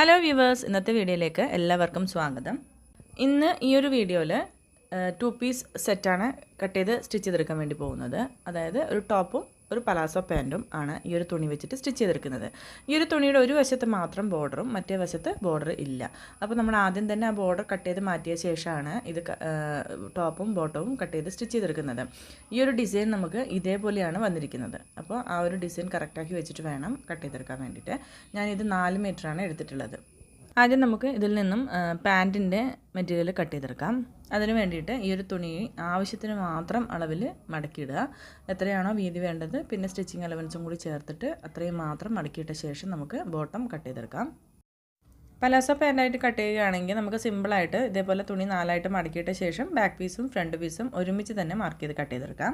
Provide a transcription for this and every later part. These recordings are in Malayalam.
ഹലോ വ്യൂവേഴ്സ് ഇന്നത്തെ വീഡിയോയിലേക്ക് എല്ലാവർക്കും സ്വാഗതം. ഇന്ന് ഈ ഒരു വീഡിയോയിൽ ടു പീസ് സെറ്റാണ് കട്ട് ചെയ്ത് സ്റ്റിച്ച് ചെയ്തെടുക്കാൻ വേണ്ടി പോകുന്നത്. അതായത് ഒരു ടോപ്പും ഒരു പലാസോ പാന്റും ആണ് ഈ ഒരു തുണി വെച്ചിട്ട് സ്റ്റിച്ച് ചെയ്തെടുക്കുന്നത്. ഈ ഒരു തുണിയുടെ ഒരു വശത്ത് മാത്രം ബോർഡറും മറ്റേ വശത്ത് ബോർഡർ ഇല്ല. അപ്പോൾ നമ്മൾ ആദ്യം തന്നെ ആ ബോർഡർ കട്ട് ചെയ്ത് മാറ്റിയ ശേഷമാണ് ഇത് ടോപ്പും ബോട്ടവും കട്ട് ചെയ്ത് സ്റ്റിച്ച് ചെയ്തെടുക്കുന്നത്. ഈ ഒരു ഡിസൈൻ നമുക്ക് ഇതേപോലെയാണ് വന്നിരിക്കുന്നത്. അപ്പോൾ ആ ഒരു ഡിസൈൻ കറക്റ്റാക്കി വെച്ചിട്ട് വേണം കട്ട് ചെയ്തെടുക്കാൻ വേണ്ടിയിട്ട്. ഞാനിത് നാല് മീറ്ററാണ് എടുത്തിട്ടുള്ളത്. ആദ്യം നമുക്ക് ഇതിൽ നിന്നും പാന്റിന്റെ മെറ്റീരിയൽ കട്ട് ചെയ്തെടുക്കാം. അതിന് വേണ്ടിയിട്ട് ഈ ഒരു തുണി ആവശ്യത്തിന് മാത്രം അളവിൽ മടക്കിയിടുക. എത്രയാണോ വീതി വേണ്ടത് പിന്നെ സ്റ്റിച്ചിങ് അലവൻസും കൂടി ചേർത്തിട്ട് അത്രയും മാത്രം മടക്കിയിട്ട ശേഷം നമുക്ക് ബോട്ടം കട്ട് ചെയ്തെടുക്കാം. പലാസോ പാന്റായിട്ട് കട്ട് ചെയ്യുകയാണെങ്കിൽ നമുക്ക് സിമ്പിളായിട്ട് ഇതേപോലെ തുണി നാലായിട്ട് മടക്കിയിട്ട ശേഷം ബാക്ക് പീസും ഫ്രണ്ട് പീസും ഒരുമിച്ച് തന്നെ മാർക്ക് ചെയ്ത് കട്ട് ചെയ്തെടുക്കാം.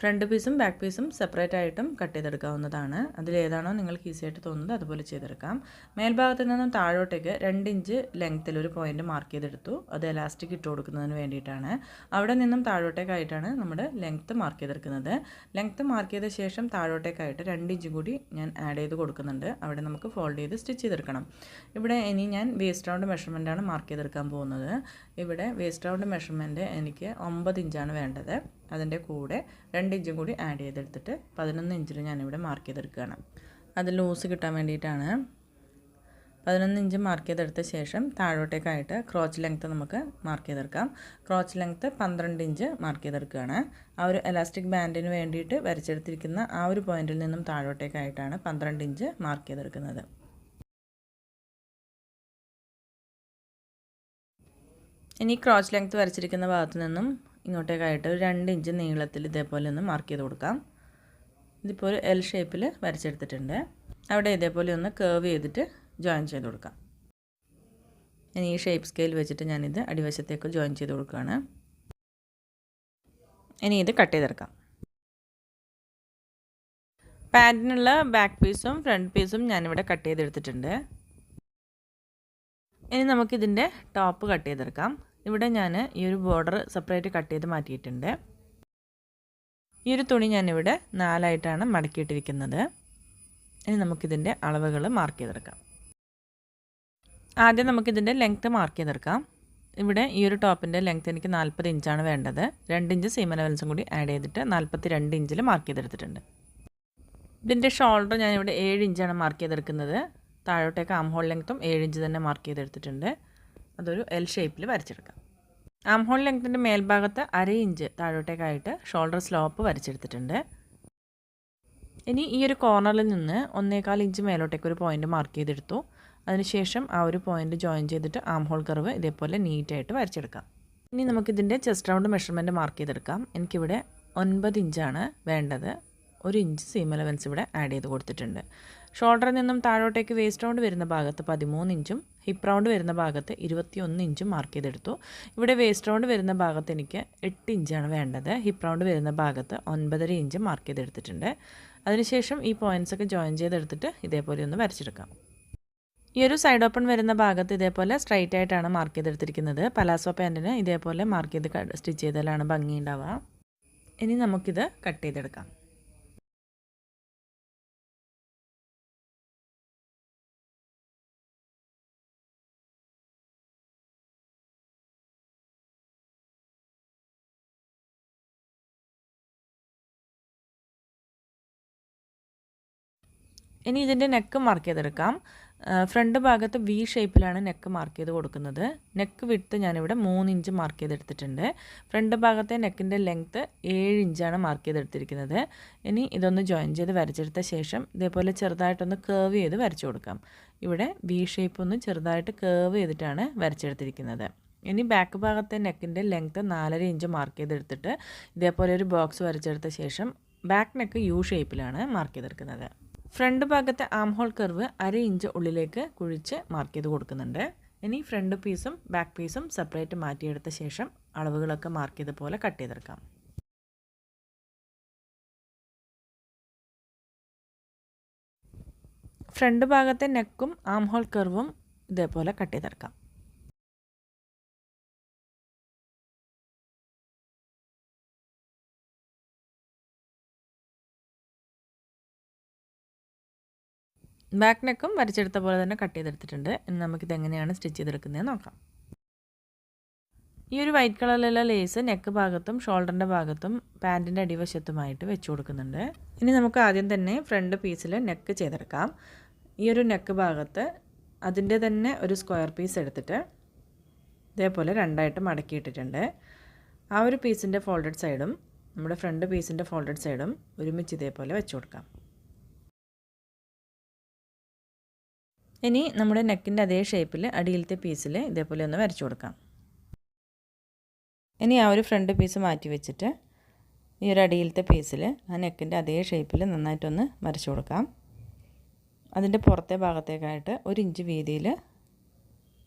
ഫ്രണ്ട് പീസും ബാക്ക് പീസും സെപ്പറേറ്റ് ആയിട്ടും കട്ട് ചെയ്തെടുക്കാവുന്നതാണ്. അതിലേതാണോ നിങ്ങൾക്ക് ഈസി ആയിട്ട് തോന്നുന്നത് അതുപോലെ ചെയ്തെടുക്കാം. മേൽഭാഗത്ത് നിന്നും താഴോട്ടേക്ക് രണ്ട് ഇഞ്ച് ലെങ്ത്തിൽ ഒരു പോയിന്റ് മാർക്ക് ചെയ്തെടുത്തു. അത് എലാസ്റ്റിക് ഇട്ട് കൊടുക്കുന്നതിന് വേണ്ടിയിട്ടാണ്. അവിടെ നിന്നും താഴോട്ടേക്കായിട്ടാണ് നമ്മുടെ ലെങ്ത്ത് മാർക്ക് ചെയ്തെടുക്കുന്നത്. ലെങ്ത്ത് മാർക്ക് ചെയ്ത ശേഷം താഴോട്ടേക്കായിട്ട് രണ്ട് ഇഞ്ച് കൂടി ഞാൻ ആഡ് ചെയ്ത് കൊടുക്കുന്നുണ്ട്. അവിടെ നമുക്ക് ഫോൾഡ് ചെയ്ത് സ്റ്റിച്ച് ചെയ്തെടുക്കണം. ഇവിടെ ഇനി ഞാൻ വേസ്റ്റ് റൗണ്ട് മെഷർമെന്റാണ് മാർക്ക് ചെയ്തെടുക്കാൻ പോകുന്നത്. ഇവിടെ വേസ്റ്റ് റൗണ്ട് മെഷർമെന്റ് എനിക്ക് ഒമ്പത് ഇഞ്ചാണ് വേണ്ടത്. അതിന്റെ കൂടെ രണ്ട് ഇഞ്ചും കൂടി ആഡ് ചെയ്തെടുത്തിട്ട് പതിനൊന്ന് ഇഞ്ചിൽ ഞാനിവിടെ മാർക്ക് ചെയ്തെടുക്കുകയാണ്. അത് ലൂസ് കിട്ടാൻ വേണ്ടിയിട്ടാണ്. പതിനൊന്ന് ഇഞ്ച് മാർക്ക് ചെയ്തെടുത്ത ശേഷം താഴോട്ടേക്കായിട്ട് ക്രോച്ച് ലെങ്ത്ത് നമുക്ക് മാർക്ക് ചെയ്തെടുക്കാം. ക്രോച്ച് ലെങ്ത്ത് പന്ത്രണ്ട് ഇഞ്ച് മാർക്ക് ചെയ്തെടുക്കുകയാണ്. ആ ഒരു എലാസ്റ്റിക് ബാൻഡിന് വേണ്ടിയിട്ട് വരച്ചെടുത്തിരിക്കുന്ന ആ ഒരു പോയിന്റിൽ നിന്നും താഴോട്ടേക്കായിട്ടാണ് പന്ത്രണ്ട് ഇഞ്ച് മാർക്ക് ചെയ്തെടുക്കുന്നത്. ഇനി ക്രോച്ച് ലെങ്ത്ത് വരച്ചിരിക്കുന്ന ഭാഗത്തു നിന്നും ഇങ്ങോട്ടേക്കായിട്ട് ഒരു രണ്ട് ഇഞ്ച് നീളത്തിൽ ഇതേപോലെ ഒന്ന് മാർക്ക് ചെയ്ത് കൊടുക്കാം. ഇതിപ്പോൾ ഒരു എൽ ഷേപ്പിൽ വരച്ചെടുത്തിട്ടുണ്ട്. അവിടെ ഇതേപോലെ ഒന്ന് കേർവ് ചെയ്തിട്ട് ജോയിൻ ചെയ്ത് കൊടുക്കാം. ഞാൻ ഈ ഷേപ്പ് സ്കെയിൽ വെച്ചിട്ട് ഞാനിത് അടിവശത്തേക്ക് ജോയിൻ ചെയ്ത് കൊടുക്കുകയാണ്. ഇനി ഇത് കട്ട് ചെയ്തെടുക്കാം. പാന്റിനുള്ള ബാക്ക് പീസും ഫ്രണ്ട് പീസും ഞാനിവിടെ കട്ട് ചെയ്തെടുത്തിട്ടുണ്ട്. ഇനി നമുക്കിതിന്റെ ടോപ്പ് കട്ട് ചെയ്തെടുക്കാം. ഇവിടെ ഞാൻ ഈ ഒരു ബോർഡർ സെപ്പറേറ്റ് കട്ട് ചെയ്ത് മാറ്റിയിട്ടുണ്ട്. ഈ ഒരു തുണി ഞാനിവിടെ നാലായിട്ടാണ് മടക്കിയിട്ടിരിക്കുന്നത്. ഇനി നമുക്കിതിന്റെ അളവുകൾ മാർക്ക് ചെയ്തെടുക്കാം. ആദ്യം നമുക്കിതിന്റെ ലെങ്ത്ത് മാർക്ക് ചെയ്തെടുക്കാം. ഇവിടെ ഈ ഒരു ടോപ്പിന്റെ ലെങ്ത്ത് എനിക്ക് നാൽപ്പത് ഇഞ്ചാണ് വേണ്ടത്. രണ്ട് ഇഞ്ച് സീമ ലെവൽസും കൂടി ആഡ് ചെയ്തിട്ട് നാൽപ്പത്തി രണ്ട് ഇഞ്ചിൽ മാർക്ക് ചെയ്തെടുത്തിട്ടുണ്ട്. ഇതിന്റെ ഷോൾഡർ ഞാനിവിടെ ഏഴ് ഇഞ്ചാണ് മാർക്ക് ചെയ്തെടുക്കുന്നത്. താഴോട്ടേക്ക് ആം ഹോൾ ലെങ്ത്തും ഏഴ് ഇഞ്ച് തന്നെ മാർക്ക് ചെയ്തെടുത്തിട്ടുണ്ട്. അതൊരു എൽ ഷേപ്പിൽ വരച്ചെടുക്കാം. ആം ഹോൾ ലെങ്ത്തിന്റെ മേൽഭാഗത്ത് അര ഇഞ്ച് താഴോട്ടേക്കായിട്ട് ഷോൾഡർ സ്ലോപ്പ് വരച്ചെടുത്തിട്ടുണ്ട്. ഇനി ഈ ഒരു കോർണറിൽ നിന്ന് ഒന്നേകാൽ ഇഞ്ച് മേലോട്ടേക്ക് ഒരു പോയിന്റ് മാർക്ക് ചെയ്തെടുത്തു. അതിനുശേഷം ആ ഒരു പോയിന്റ് ജോയിൻ ചെയ്തിട്ട് ആം ഹോൾ കർവ് ഇതേപോലെ നീറ്റായിട്ട് വരച്ചെടുക്കാം. ഇനി നമുക്കിതിന്റെ ചെസ്റ്റ് റൗണ്ട് മെഷർമെന്റ് മാർക്ക് ചെയ്തെടുക്കാം. എനിക്കിവിടെ ഒൻപത് ഇഞ്ചാണ് വേണ്ടത്. ഒരു ഇഞ്ച് സീം അലവൻസ് ഇവിടെ ആഡ് ചെയ്ത് കൊടുത്തിട്ടുണ്ട്. ഷോൾഡറിൽ നിന്നും താഴോട്ടേക്ക് വേസ്റ്റ് റൗണ്ട് വരുന്ന ഭാഗത്ത് പതിമൂന്ന് ഇഞ്ചും ഹിപ്പ് റൗണ്ട് വരുന്ന ഭാഗത്ത് ഇരുപത്തിയൊന്ന് ഇഞ്ച് മാർക്ക് ചെയ്തെടുത്തു. ഇവിടെ വേസ്റ്റ് റൗണ്ട് വരുന്ന ഭാഗത്ത് എനിക്ക് എട്ട് ഇഞ്ചാണ് വേണ്ടത്. ഹിപ്പ് റൗണ്ട് വരുന്ന ഭാഗത്ത് ഒൻപതര ഇഞ്ച് മാർക്ക് ചെയ്തെടുത്തിട്ടുണ്ട്. അതിനുശേഷം ഈ പോയിന്റ്സ് ഒക്കെ ജോയിൻ ചെയ്തെടുത്തിട്ട് ഇതേപോലെ ഒന്ന് വരച്ചെടുക്കാം. ഈ ഒരു സൈഡ് ഓപ്പൺ വരുന്ന ഭാഗത്ത് ഇതേപോലെ സ്ട്രൈറ്റ് ആയിട്ടാണ് മാർക്ക് ചെയ്തെടുത്തിരിക്കുന്നത്. പലാസോ പാന്റിന് ഇതേപോലെ മാർക്ക് ചെയ്ത് സ്റ്റിച്ച് ചെയ്താലാണ് ഭംഗി ഉണ്ടാവുക. ഇനി നമുക്കിത് കട്ട് ചെയ്തെടുക്കാം. ഇനി ഇതിന്റെ നെക്ക് മാർക്ക് ചെയ്തെടുക്കാം. ഫ്രണ്ട് ഭാഗത്ത് വി ഷേപ്പിലാണ് നെക്ക് മാർക്ക് ചെയ്ത് കൊടുക്കുന്നത്. നെക്ക് വിട്ട് ഞാനിവിടെ മൂന്ന് ഇഞ്ച് മാർക്ക് ചെയ്തെടുത്തിട്ടുണ്ട്. ഫ്രണ്ട് ഭാഗത്തെ നെക്കിന്റെ ലെങ്ത്ത് ഏഴ് ഇഞ്ചാണ് മാർക്ക് ചെയ്തെടുത്തിരിക്കുന്നത്. ഇനി ഇതൊന്ന് ജോയിൻ ചെയ്ത് വരച്ചെടുത്ത ശേഷം ഇതേപോലെ ചെറുതായിട്ടൊന്ന് കേർവ് ചെയ്ത് വരച്ചു കൊടുക്കാം. ഇവിടെ വി ഷേപ്പ് ഒന്ന് ചെറുതായിട്ട് കേർവ് ചെയ്തിട്ടാണ് വരച്ചെടുത്തിരിക്കുന്നത്. ഇനി ബാക്ക് ഭാഗത്തെ നെക്കിന്റെ ലെങ്ത്ത് നാലര ഇഞ്ച് മാർക്ക് ചെയ്തെടുത്തിട്ട് ഇതേപോലെ ഒരു ബോക്സ് വരച്ചെടുത്ത ശേഷം ബാക്ക് നെക്ക് യു ഷേപ്പിലാണ് മാർക്ക് ചെയ്തെടുക്കുന്നത്. ഫ്രണ്ട് ഭാഗത്തെ ആം ഹോൾ കർവ് അര ഇഞ്ച് ഉള്ളിലേക്ക് കുഴിച്ച് മാർക്ക് ചെയ്ത് കൊടുക്കുന്നുണ്ട്. ഇനി ഫ്രണ്ട് പീസും ബാക്ക് പീസും സെപ്പറേറ്റ് മാറ്റിയെടുത്ത ശേഷം അളവുകളൊക്കെ മാർക്ക് ചെയ്ത പോലെ കട്ട് ചെയ്തെടുക്കാം. ഫ്രണ്ട് ഭാഗത്തെ നെക്കും ആം ഹോൾ കർവും ഇതേപോലെ കട്ട് ചെയ്തെടുക്കാം. ബാക്ക് നെക്കും വരച്ചെടുത്ത പോലെ തന്നെ കട്ട് ചെയ്തെടുത്തിട്ടുണ്ട്. ഇനി നമുക്കിത് എങ്ങനെയാണ് സ്റ്റിച്ച് ചെയ്തെടുക്കുന്നത് നോക്കാം. ഈ ഒരു വൈറ്റ് കളറിലുള്ള ലേസ് നെക്ക് ഭാഗത്തും ഷോൾഡറിന്റെ ഭാഗത്തും പാന്റിന്റെ അടിവശത്തുമായിട്ട് വെച്ച് കൊടുക്കുന്നുണ്ട്. ഇനി നമുക്ക് ആദ്യം തന്നെ ഫ്രണ്ട് പീസിൽ നെക്ക് ചെയ്തെടുക്കാം. ഈ ഒരു നെക്ക് ഭാഗത്ത് അതിന്റെ തന്നെ ഒരു സ്ക്വയർ പീസ് എടുത്തിട്ട് ഇതേപോലെ രണ്ടായിട്ട് മടക്കിയിട്ടിട്ടുണ്ട്. ആ ഒരു പീസിന്റെ ഫോൾഡഡ് സൈഡും നമ്മുടെ ഫ്രണ്ട് പീസിന്റെ ഫോൾഡഡ് സൈഡും ഒരുമിച്ച് ഇതേപോലെ വെച്ച് കൊടുക്കാം. ഇനി നമ്മുടെ നെക്കിന്റെ അതേ ഷേപ്പിൽ അടിയിലത്തെ പീസിൽ ഇതേപോലെ ഒന്ന് വരച്ചു കൊടുക്കാം. ഇനി ആ ഒരു ഫ്രണ്ട് പീസ് മാറ്റി വെച്ചിട്ട് ഈ ഒരു അടിയിലത്തെ പീസിൽ ആ നെക്കിന്റെ അതേ ഷേപ്പിൽ നന്നായിട്ടൊന്ന് വരച്ചു കൊടുക്കാം. അതിന്റെ പുറത്തെ ഭാഗത്തേക്കായിട്ട് ഒരു ഇഞ്ച് വീതിയിൽ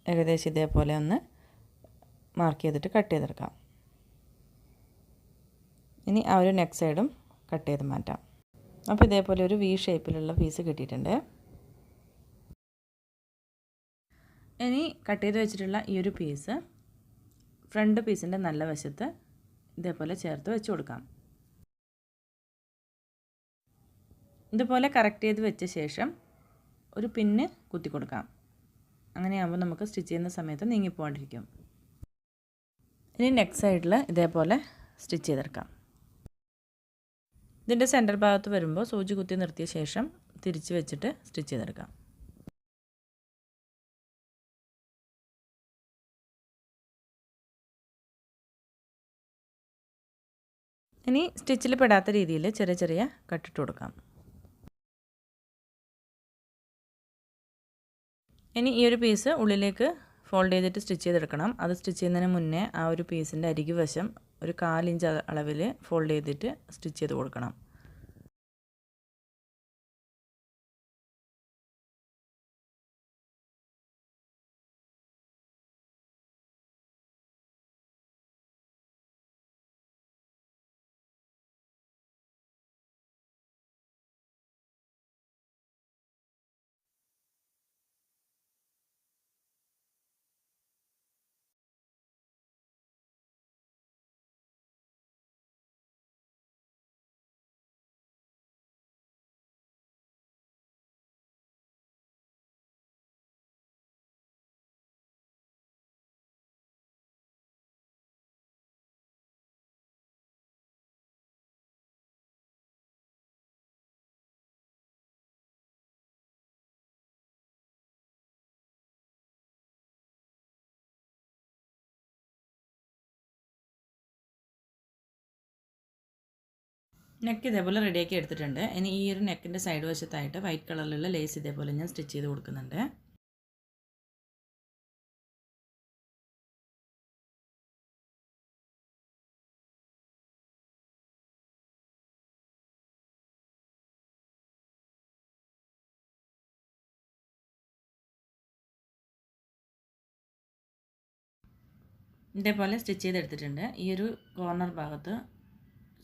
ഏകദേശം ഇതേപോലെ ഒന്ന് മാർക്ക് ചെയ്തിട്ട് കട്ട് ചെയ്തെടുക്കാം. ഇനി ആ ഒരു നെക്ക് സൈഡും കട്ട് ചെയ്ത് മാറ്റാം. അപ്പോൾ ഇതേപോലെ ഒരു വി ഷേപ്പിലുള്ള പീസ് കിട്ടിയിട്ടുണ്ട്. ഇനി കട്ട് ചെയ്ത് വെച്ചിട്ടുള്ള ഈ ഒരു പീസ് ഫ്രണ്ട് പീസിന്റെ നല്ല വശത്ത് ഇതേപോലെ ചേർത്ത് വെച്ച് കൊടുക്കാം. ഇതുപോലെ കറക്റ്റ് ചെയ്ത് വെച്ച ശേഷം ഒരു പിന്ന് കുത്തി കൊടുക്കാം. അങ്ങനെയാകുമ്പോൾ നമുക്ക് സ്റ്റിച്ച് ചെയ്യുന്ന സമയത്ത് നീങ്ങിപ്പോണ്ടിരിക്കും ഇനി നെക്സ്റ്റ് സൈഡിൽ ഇതേപോലെ സ്റ്റിച്ച് ചെയ്തെടുക്കാം. ഇതിന്റെ സെന്റർ ഭാഗത്ത് വരുമ്പോൾ സൂചി കുത്തി നിർത്തിയ ശേഷം തിരിച്ച് വെച്ചിട്ട് സ്റ്റിച്ച് ചെയ്തെടുക്കാം. ഇനി സ്റ്റിച്ചിൽ പെടാത്ത രീതിയിൽ ചെറിയ ചെറിയ കട്ടിട്ട് കൊടുക്കാം. ഇനി ഈ ഒരു പീസ് ഉള്ളിലേക്ക് ഫോൾഡ് ചെയ്തിട്ട് സ്റ്റിച്ച് ചെയ്തെടുക്കണം. അത് സ്റ്റിച്ച് ചെയ്യുന്നതിന് മുന്നേ ആ ഒരു പീസിന്റെ അരികു വശം ഒരു കാലിഞ്ച് അളവിൽ ഫോൾഡ് ചെയ്തിട്ട് സ്റ്റിച്ച് ചെയ്ത് കൊടുക്കണം. നെക്ക് ഇതേപോലെ റെഡിയാക്കി എടുത്തിട്ടുണ്ട്. ഇനി ഈ ഒരു നെക്കിന്റെ സൈഡ് വശത്തായിട്ട് വൈറ്റ് കളറിലുള്ള ലേസ് ഇതേപോലെ ഞാൻ സ്റ്റിച്ച് ചെയ്ത് കൊടുക്കുന്നുണ്ട്. ഇതേപോലെ സ്റ്റിച്ച് ചെയ്തെടുത്തിട്ടുണ്ട്. ഈ ഒരു കോർണർ ഭാഗത്ത്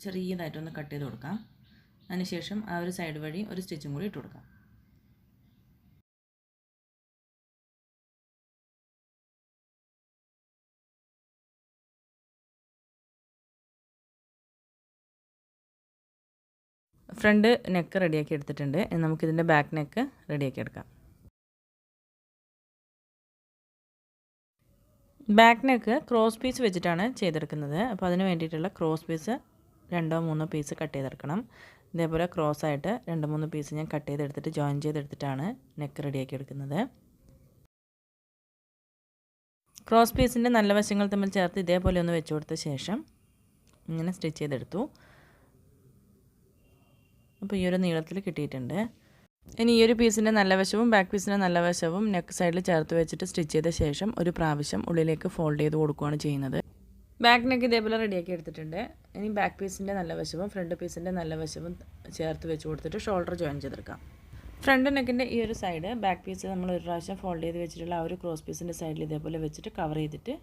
ചെറിയതായിട്ടൊന്ന് കട്ട് ചെയ്ത് കൊടുക്കാം. അതിനുശേഷം ആ ഒരു സൈഡ് വഴി ഒരു സ്റ്റിച്ചും കൂടി ഇട്ട് കൊടുക്കാം. ഫ്രണ്ട് നെക്ക് റെഡിയാക്കി എടുത്തിട്ടുണ്ട്. നമുക്കിതിന്റെ ബാക്ക് നെക്ക് റെഡിയാക്കി എടുക്കാം. ബാക്ക് നെക്ക് ക്രോസ് പീസ് വെച്ചിട്ടാണ് ചെയ്തെടുക്കുന്നത്. അപ്പോൾ അതിന് വേണ്ടിയിട്ടുള്ള ക്രോസ് പീസ് രണ്ടോ മൂന്നോ പീസ് കട്ട് ചെയ്തെടുക്കണം. ഇതേപോലെ ക്രോസ് ആയിട്ട് രണ്ട് മൂന്ന് പീസ് ഞാൻ കട്ട് ചെയ്തെടുത്തിട്ട് ജോയിൻ ചെയ്തെടുത്തിട്ടാണ് നെക്ക് റെഡിയാക്കി എടുക്കുന്നത്. ക്രോസ് പീസിന്റെ നല്ല വശങ്ങൾ തമ്മിൽ ചേർത്ത് ഇതേപോലെ ഒന്ന് വെച്ച് കൊടുത്ത ശേഷം ഇങ്ങനെ സ്റ്റിച്ച് ചെയ്തെടുത്തു. അപ്പോൾ ഈ ഒരു നീളത്തിൽ കിട്ടിയിട്ടുണ്ട്. ഇനി ഈ ഒരു പീസിന്റെ നല്ല വശവും ബാക്ക് പീസിന്റെ നല്ല വശവും നെക്ക് സൈഡിൽ ചേർത്ത് വെച്ചിട്ട് സ്റ്റിച്ച് ചെയ്ത ശേഷം ഒരു പ്രാവശ്യം ഉള്ളിലേക്ക് ഫോൾഡ് ചെയ്ത് കൊടുക്കുകയാണ് ചെയ്യുന്നത്. ബാക്ക് നെക്ക് ഇതേപോലെ റെഡിയാക്കി എടുത്തിട്ടുണ്ട്. ഇനി ബാക്ക് പീസിന്റെ നല്ല വശവും ഫ്രണ്ട് പീസിന്റെ നല്ല വശവും ചേർത്ത് വെച്ച് കൊടുത്തിട്ട് ഷോൾഡർ ജോയിൻ ചെയ്തെടുക്കാം. ഫ്രണ്ട് നെക്കിന്റെ ഈ ഒരു സൈഡ് ബാക്ക് പീസ് നമ്മൾ ഒരു പ്രാവശ്യം ഫോൾഡ് ചെയ്ത് വെച്ചിട്ടുള്ള ആ ഒരു ക്രോസ് പീസിന്റെ സൈഡിൽ ഇതേപോലെ വെച്ചിട്ട് കവർ ചെയ്തിട്ട്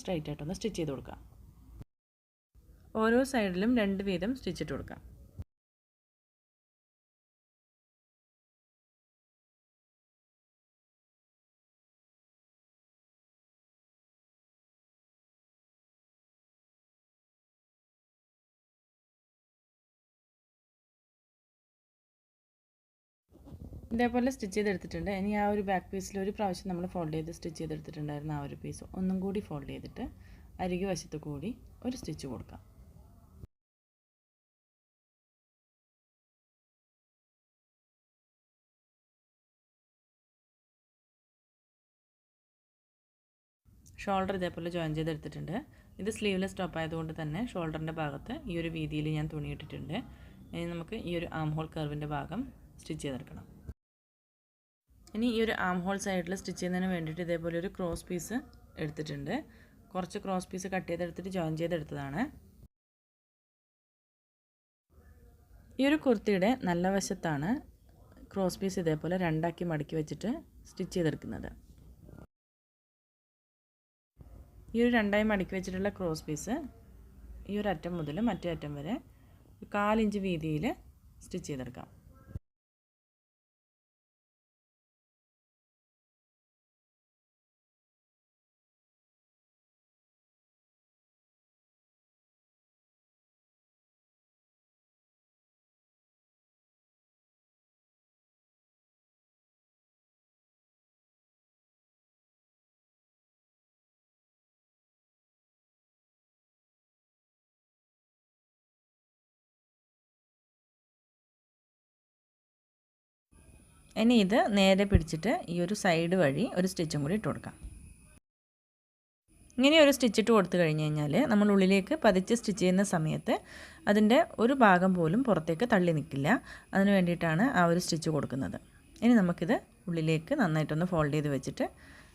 സ്ട്രൈറ്റ് ആയിട്ടൊന്ന് സ്റ്റിച്ച് ചെയ്ത് കൊടുക്കാം. ഓരോ സൈഡിലും രണ്ട് വീതം സ്റ്റിച്ചിട്ട് കൊടുക്കാം. ഇതേപോലെ സ്റ്റിച്ച് ചെയ്തെടുത്തിട്ടുണ്ട്. ഇനി ആ ഒരു ബാക്ക് പീസിൽ ഒരു പ്രാവശ്യം നമ്മൾ ഫോൾഡ് ചെയ്ത് സ്റ്റിച്ച് ചെയ്തെടുത്തിട്ടുണ്ടായിരുന്ന ആ ഒരു പീസ് ഒന്നും കൂടി ഫോൾഡ് ചെയ്തിട്ട് അരികെ വശത്ത് കൂടി ഒരു സ്റ്റിച്ച് കൊടുക്കാം. ഷോൾഡർ ഇതേപോലെ ജോയിൻ ചെയ്തെടുത്തിട്ടുണ്ട്. ഇത് സ്ലീവ്ലെസ് ടോപ്പ് ആയതുകൊണ്ട് തന്നെ ഷോൾഡറിന്റെ ഭാഗത്ത് ഈ ഒരു വീതിയിൽ ഞാൻ തുണിയിട്ടിട്ടുണ്ട് ഇനി നമുക്ക് ഈ ഒരു ആം ഹോൾ കർവിന്റെ ഭാഗം സ്റ്റിച്ച് ചെയ്തെടുക്കണം. ഇനി ഈ ഒരു ആം ഹോൾ സൈഡിൽ സ്റ്റിച്ച് ചെയ്യുന്നതിന് വേണ്ടിയിട്ട് ഇതേപോലെ ഒരു ക്രോസ് പീസ് എടുത്തിട്ടുണ്ട്. കുറച്ച് ക്രോസ് പീസ് കട്ട് ചെയ്തെടുത്തിട്ട് ജോയിൻ ചെയ്തെടുത്തതാണ്. ഈ ഒരു കുർത്തിയുടെ നല്ല വശത്താണ് ക്രോസ് പീസ് ഇതേപോലെ രണ്ടാക്കി മടക്കി വെച്ചിട്ട് സ്റ്റിച്ച് ചെയ്തെടുക്കുന്നത്. ഈ ഒരു രണ്ടായി മടക്കി വെച്ചിട്ടുള്ള ക്രോസ് പീസ് ഈ ഒരു അറ്റം മുതൽ മറ്റേ അറ്റം വരെ കാലിഞ്ച് വീതിയിൽ സ്റ്റിച്ച് ചെയ്തെടുക്കാം. ഇനി ഇത് നേരെ പിടിച്ചിട്ട് ഈ ഒരു സൈഡ് വഴി ഒരു സ്റ്റിച്ചും കൂടി ഇട്ട് കൊടുക്കാം. ഇങ്ങനെ ഒരു സ്റ്റിച്ച് ഇട്ട് കൊടുത്തു കഴിഞ്ഞ് കഴിഞ്ഞാൽ നമ്മൾ ഉള്ളിലേക്ക് പതിച്ച് സ്റ്റിച്ച് ചെയ്യുന്ന സമയത്ത് അതിന്റെ ഒരു ഭാഗം പോലും പുറത്തേക്ക് തള്ളി നിൽക്കില്ല. അതിന് വേണ്ടിയിട്ടാണ് ആ ഒരു സ്റ്റിച്ച് കൊടുക്കുന്നത്. ഇനി നമുക്കിത് ഉള്ളിലേക്ക് നന്നായിട്ടൊന്ന് ഫോൾഡ് ചെയ്ത് വെച്ചിട്ട്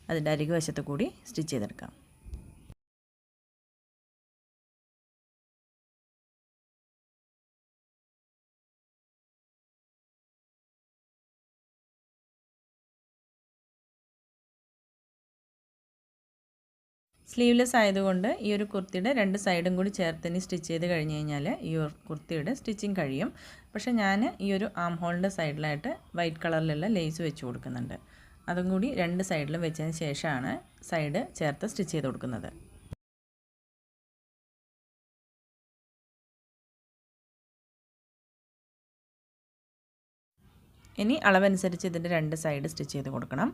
അതിന്റെ അരികു വശത്ത് കൂടി സ്റ്റിച്ച് ചെയ്തെടുക്കാം. സ്ലീവ്ലെസ് ആയതുകൊണ്ട് ഈ ഒരു കുർത്തിയുടെ രണ്ട് സൈഡും കൂടി ചേർത്ത് സ്റ്റിച്ച് ചെയ്ത് കഴിഞ്ഞ് കഴിഞ്ഞാൽ ഈ ഒരു കുർത്തിയുടെ സ്റ്റിച്ചിങ് കഴിയും. പക്ഷേ ഞാൻ ഈ ഒരു ആം ഹോളിന്റെ സൈഡിലായിട്ട് വൈറ്റ് കളറിലുള്ള ലേസ് വെച്ച് കൊടുക്കുന്നുണ്ട്. അതും കൂടി രണ്ട് സൈഡിലും വെച്ചതിന് ശേഷമാണ് സൈഡ് ചേർത്ത് സ്റ്റിച്ച് ചെയ്ത് കൊടുക്കുന്നത്. ഇനി അളവനുസരിച്ച് ഇതിന്റെ രണ്ട് സൈഡ് സ്റ്റിച്ച് ചെയ്ത് കൊടുക്കണം.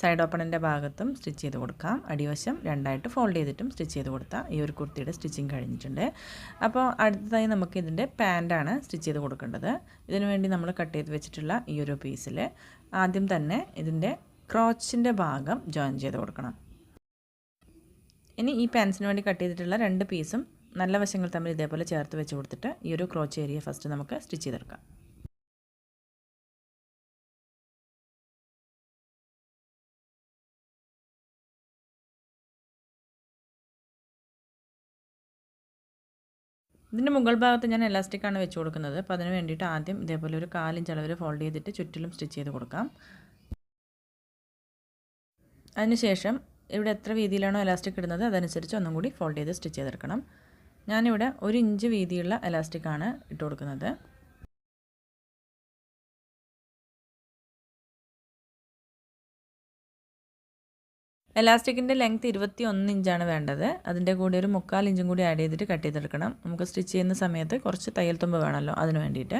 സൈഡ് ഓപ്പണിന്റെ ഭാഗത്തും സ്റ്റിച്ച് ചെയ്ത് കൊടുക്കാം. അടിവശം രണ്ടായിട്ട് ഫോൾഡ് ചെയ്തിട്ടും സ്റ്റിച്ച് ചെയ്ത് കൊടുത്താൽ ഈ ഒരു കുർത്തിയുടെ സ്റ്റിച്ചിങ് കഴിഞ്ഞിട്ടുണ്ട്. അപ്പോൾ അടുത്തതായി നമുക്ക് ഇതിന്റെ പാന്റാണ് സ്റ്റിച്ച് ചെയ്ത് കൊടുക്കേണ്ടത്. ഇതിനുവേണ്ടി നമ്മൾ കട്ട് ചെയ്ത് വെച്ചിട്ടുള്ള ഈ ഒരു പീസിൽ ആദ്യം തന്നെ ഇതിന്റെ ക്രോച്ചിന്റെ ഭാഗം ജോയിൻ ചെയ്ത് കൊടുക്കണം. ഇനി ഈ പാൻസിന് വേണ്ടി കട്ട് ചെയ്തിട്ടുള്ള രണ്ട് പീസും നല്ല വശങ്ങൾ തമ്മിൽ ഇതേപോലെ ചേർത്ത് വെച്ച് കൊടുത്തിട്ട് ഈ ഒരു ക്രോച്ച് ഏരിയ ഫസ്റ്റ് നമുക്ക് സ്റ്റിച്ച് ചെയ്തെടുക്കാം. ഇതിന്റെ മുകൾ ഭാഗത്ത് ഞാൻ എലാസ്റ്റിക്കാണ് വെച്ച് കൊടുക്കുന്നത്. അപ്പോൾ അതിന് വേണ്ടിയിട്ട് ആദ്യം ഇതേപോലെ ഒരു കാലിഞ്ച് അളവിൽ ഫോൾഡ് ചെയ്തിട്ട് ചുറ്റിലും സ്റ്റിച്ച് ചെയ്ത് കൊടുക്കാം. അതിനുശേഷം ഇവിടെ എത്ര വീതിയിലാണോ എലാസ്റ്റിക് ഇടുന്നത് അതനുസരിച്ച് ഒന്നും കൂടി ഫോൾഡ് ചെയ്ത് സ്റ്റിച്ച് ചെയ്തെടുക്കണം. ഞാനിവിടെ ഒരു ഇഞ്ച് വീതിയുള്ള എലാസ്റ്റിക്കാണ് ഇട്ട് കൊടുക്കുന്നത്. എലാസ്റ്റിക്കിന്റെ ലെങ്ത് ഇരുപത്തി ഒന്ന് ഇഞ്ചാണ് വേണ്ടത്. അതിന്റെ കൂടെ ഒരു മുക്കാൽ ഇഞ്ചും കൂടി ആഡ് ചെയ്തിട്ട് കട്ട് ചെയ്തെടുക്കണം. നമുക്ക് സ്റ്റിച്ച് ചെയ്യുന്ന സമയത്ത് കുറച്ച് തയ്യൽ തുമ്പ് വേണമല്ലോ അതിന് വേണ്ടിയിട്ട്.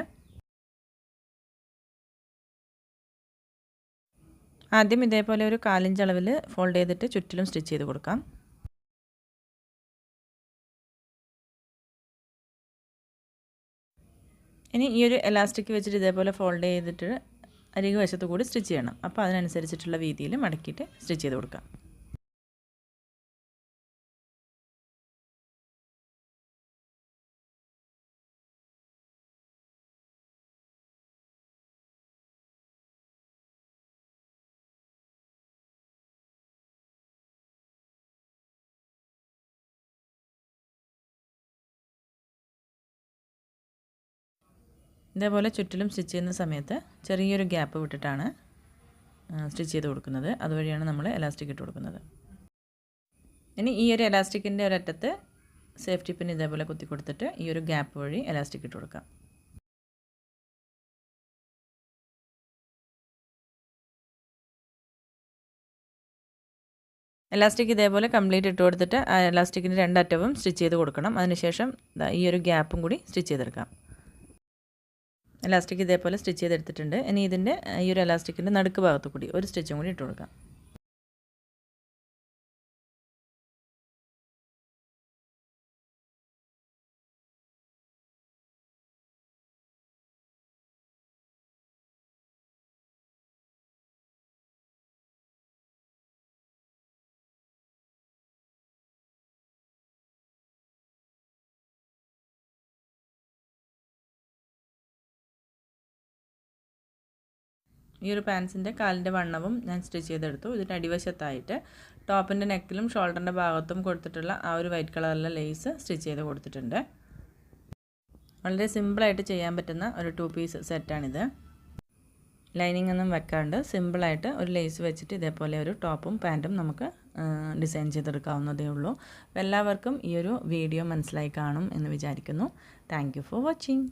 ആദ്യം ഇതേപോലെ ഒരു കാലിഞ്ച് അളവിൽ ഫോൾഡ് ചെയ്തിട്ട് ചുറ്റിലും സ്റ്റിച്ച് ചെയ്ത് കൊടുക്കാം. ഇനി ഈ ഒരു എലാസ്റ്റിക് വെച്ചിട്ട് ഇതേപോലെ ഫോൾഡ് ചെയ്തിട്ട് അരികു കൂടി സ്റ്റിച്ച് ചെയ്യണം. അപ്പോൾ അതിനനുസരിച്ചിട്ടുള്ള രീതിയിൽ മടക്കിയിട്ട് സ്റ്റിച്ച് ചെയ്ത് കൊടുക്കാം. ഇതേപോലെ ചുറ്റിലും സ്റ്റിച്ച് ചെയ്യുന്ന സമയത്ത് ചെറിയൊരു ഗ്യാപ്പ് വിട്ടിട്ടാണ് സ്റ്റിച്ച് ചെയ്ത് കൊടുക്കുന്നത്. അതുവഴിയാണ് നമ്മൾ എലാസ്റ്റിക് ഇട്ട് കൊടുക്കുന്നത്. ഇനി ഈ ഒരു എലാസ്റ്റിക്കിന്റെ ഒരറ്റത്ത് സേഫ്റ്റി പിൻ ഇതേപോലെ കുത്തി കൊടുത്തിട്ട് ഈ ഒരു ഗ്യാപ്പ് വഴി എലാസ്റ്റിക് ഇട്ട് കൊടുക്കാം. എലാസ്റ്റിക് ഇതേപോലെ കംപ്ലീറ്റ് ഇട്ട് കൊടുത്തിട്ട് ആ എലാസ്റ്റിക്കിന്റെ രണ്ടറ്റവും സ്റ്റിച്ച് ചെയ്ത് കൊടുക്കണം. അതിനുശേഷം ഈ ഒരു ഗ്യാപ്പും കൂടി സ്റ്റിച്ച് ചെയ്തെടുക്കാം. എലാസ്റ്റിക് ഇതേപോലെ സ്റ്റിച്ച് ചെയ്തെടുത്തിട്ടുണ്ട്. ഇനി ഇതിന്റെ ഈ ഒരു എലാസ്റ്റിക്കിന്റെ നടുക്ക് ഭാഗത്ത് കൂടി ഒരു സ്റ്റിച്ചും കൂടി ഇട്ട് കൊടുക്കാം ഈ ഒരു പാൻസിന്റെ കാലിന്റെ വണ്ണവും ഞാൻ സ്റ്റിച്ച് ചെയ്തെടുത്തു. ഇതിന്റെ അടിവശത്തായിട്ട് ടോപ്പിന്റെ നെക്കിലും ഷോൾഡറിന്റെ ഭാഗത്തും കൊടുത്തിട്ടുള്ള ആ ഒരു വൈറ്റ് കളറിലെ ലേസ് സ്റ്റിച്ച് ചെയ്ത് കൊടുത്തിട്ടുണ്ട്. വളരെ സിമ്പിളായിട്ട് ചെയ്യാൻ പറ്റുന്ന ഒരു ടു പീസ് സെറ്റാണിത് ലൈനിങ് ഒന്നും വെക്കാണ്ട് സിമ്പിളായിട്ട് ഒരു ലേസ് വെച്ചിട്ട് ഇതേപോലെ ഒരു ടോപ്പും പാന്റും നമുക്ക് ഡിസൈൻ ചെയ്തെടുക്കാവുന്നതേ ഉള്ളൂ. എല്ലാവർക്കും ഈ ഒരു വീഡിയോ മനസ്സിലായി കാണും എന്ന് വിചാരിക്കുന്നു. Thank for watching